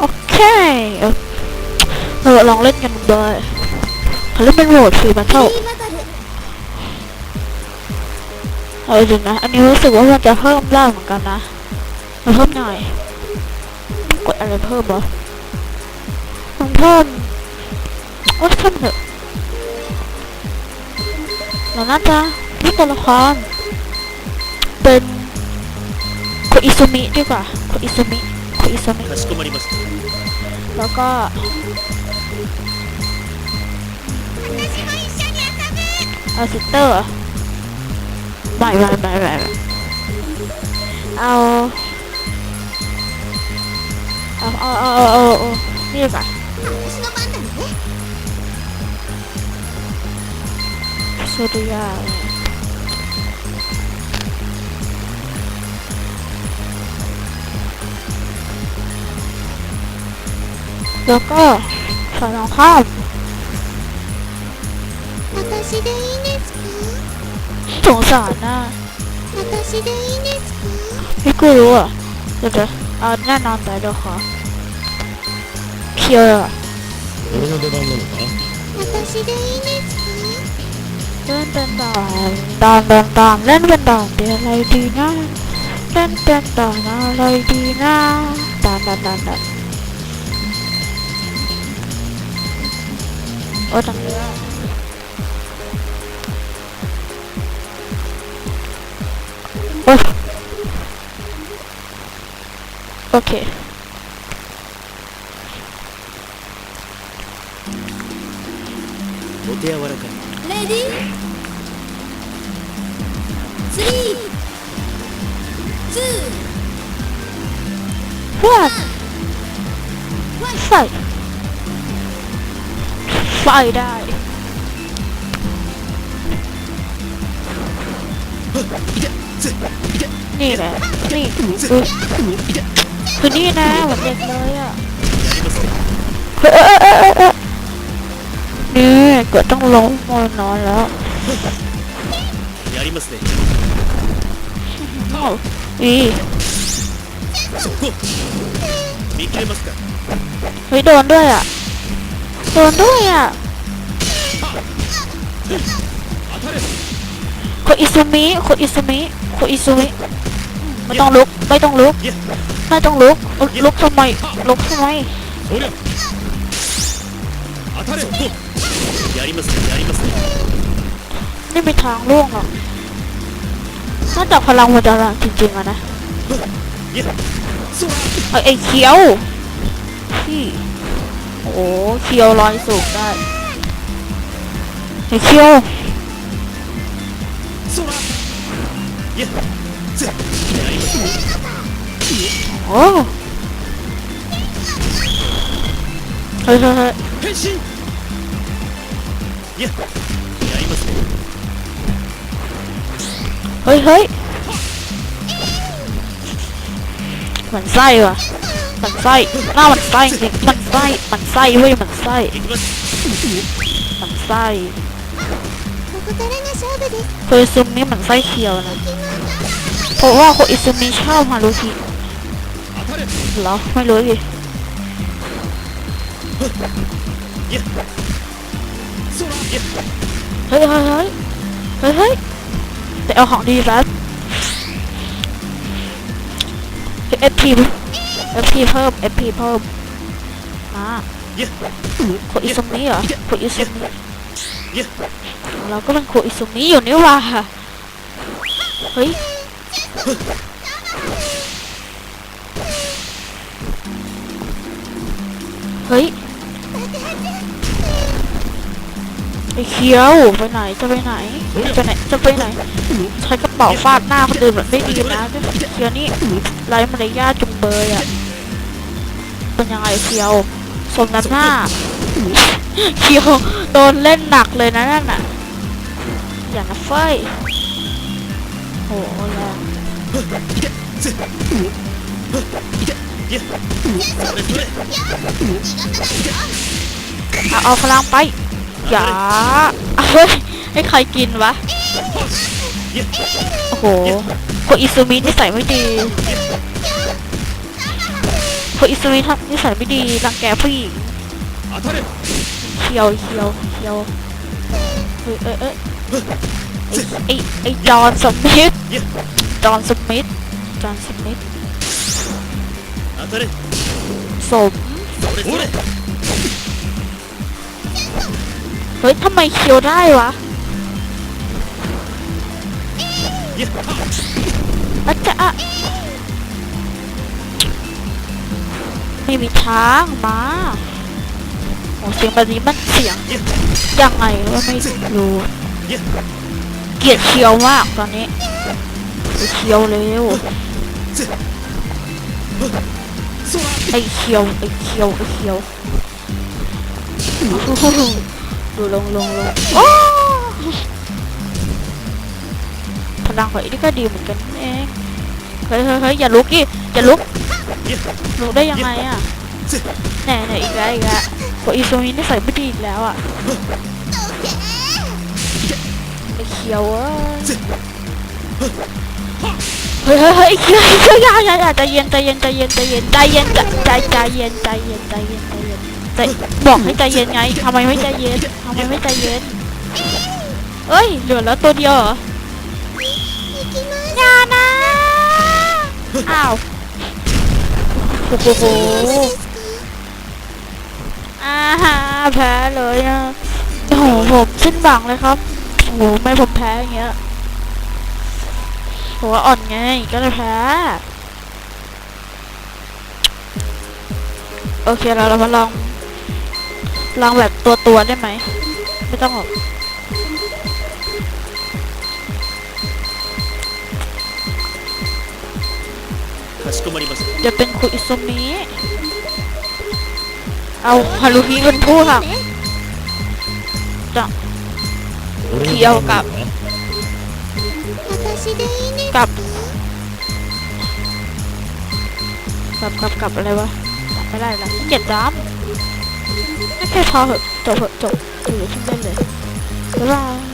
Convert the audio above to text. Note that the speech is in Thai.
โอเคเราลองเล่นกันด้วยเขาเล่นเป็นโหมดฟิวมัตเท่าเอาจริงนะ อันนี้รู้สึกว่ามันจะเพิ่มได้เหมือนกันนะมาเพิ่มหน่อย กดอะไรเพิ่มบ่มันเพิ่มโอ้เพิ่มเถอะเราน่าจะนี่ตัวละครเป็นโคอิซุมิดีกว่าโคอิซุมิ 急ぎかしこまりましたバカ私も一緒に遊ぶあ、絶対わバイバイバイバイあおあ、あ、あ、あ、あ、あ、見るか私の番だねそれや แล้วก็สอนอข้ามสงสารนะไม่กูรู้อะเดี๋ยวเอาแน่นอนแต่เดี๋ยวขอเคียวเลยอะเล่นเป็นดอมดอมดอมดอมเล่นเป็นดอมเป็วอะไรดีนะเล่นเป็นดอมอะไรดีนะดอมดอมดอม งเยอะโอ้ย ไปได้นี่แหละนี่คือนี่นะแบบเด็กเลยอะนี่ก็ต้องล้มมอนอนแล้วอีเฮ้ยโดนด้วยอะโดนด้วยอะ โคอิซูมิโคอิซูมิโคอิซูมิไม่ต้องลุก ไม่ต้องลุก ไม่ต้องลุก ลุกทำไม ลุกทำไมนี่ไม่ทางล่วงหรอกน่าจะพลังวัดระจริงๆอะนะไอ้เขียวพี่โอ้เขียวลอยสูงได้ Thấy chưa? Ồ. Thôi thôi thôi. Hơi hơi. Bàn tay à? Bàn tay, ra bàn tay, bàn tay, bàn tay, ui bàn tay. Bàn tay. โคอิซุมิเหมือนไส้เขียวนะ เพราะว่าโคอิซุมิชอบฮารุฮิเหรอไม่รู้ดิเฮ้ยเฮ้ยเฮ้ยเฮ้ยแต่เอาของดีแล้วเอฟพีเอฟพีเพิ่มเอฟพีเพิ่มมาโคอิซุมิเหรอโคอิซุมิ เราก็เป็นโคอิซุมิอยู่นี่ว่าเฮ้ยเฮ้ยไอ้เคียวไปไหนจะไปไหนจะไหนจะไปไหนใช้กระเป๋าฟาดหน้าคนอื่นแบบไม่ดีนะเคียวนี่ไร้มารยาทจุงเบยอะเป็นยังไงเคียวสมน้ำหน้าเคียว โดนเล่นหนักเลยนะนั่นอะ อย่านะเฟ้ยโหแรงเอาพลังไป อย่าเฮ้ยให้ใครกินวะ โอ้โหโคอิซูมินี่ใส่ไม่ดีโคอิซูมินี่ใส่ไม่ดีรังแกผู้หญิง เชียวเชียวเชียวเฮ้ยเอ้ยเอ้ยไอไอจอห์นสมิธจอห์นสมิธจอห์นสมิธสมเฮ้ยทำไมเคียวได้วะอาจจะไม่มีทางมา โอเสียงแบบนี้มันเสียงยังไงก็ไม่รู้เกียดเชียวมากตอนนี้เชียวเร็วไอเชียวไอเชียวไอเชียวดูลงลงลงโอ้พลังของไอ้นี่ก็ดีเหมือนกันเองเฮ้ยเฮ้ยอย่าลุกดิอย่าลุกลุกได้ยังไงอะแน่แน่อีกแล้วอีกแล้ว โกอีโซมินี้ใส่ไม่ดีอีกแล้วอะไอเขียวอะเฮ้ยเฮ้ยเฮ้ยเฮ้ยวเฮ้ยวอย่าอยเฮ้ย่าใจเย็นใจเย็นใจเย็นใจเย็นใจเย็นใจใจเย็นใจเย็นใจเย็นใจเย็นใจบอกให้ใจเย็นไงทำไมไม่ใจเย็นทำไมไม่ใจเย็นเฮ้ยเหลือแล้วตัวเดียวเหรออย่านะอ้าวโอ้โห อ่าฮะแพ้เลยอะโอ้โหผมสิ้นหวังเลยครับโอ้โหไม่ผมแพ้อย่างเงี้ยหัวอ่อนไงก็เลยแพ้โอเคเราเรามาลอง ลองแบบตัวตัวได้ไหมไม่ต้องหรอกจะเป็นคุยอิซุมี เอาฮารุฮิเป็นผู้ค่ะจะเที่ยวกับกับกับกับกับอะไรวะไม่ได้ละเจ็ดดับไม่แค่พอเหอะจบเหอะจบอยู่ที่นั่นเลยบ๊ายบาย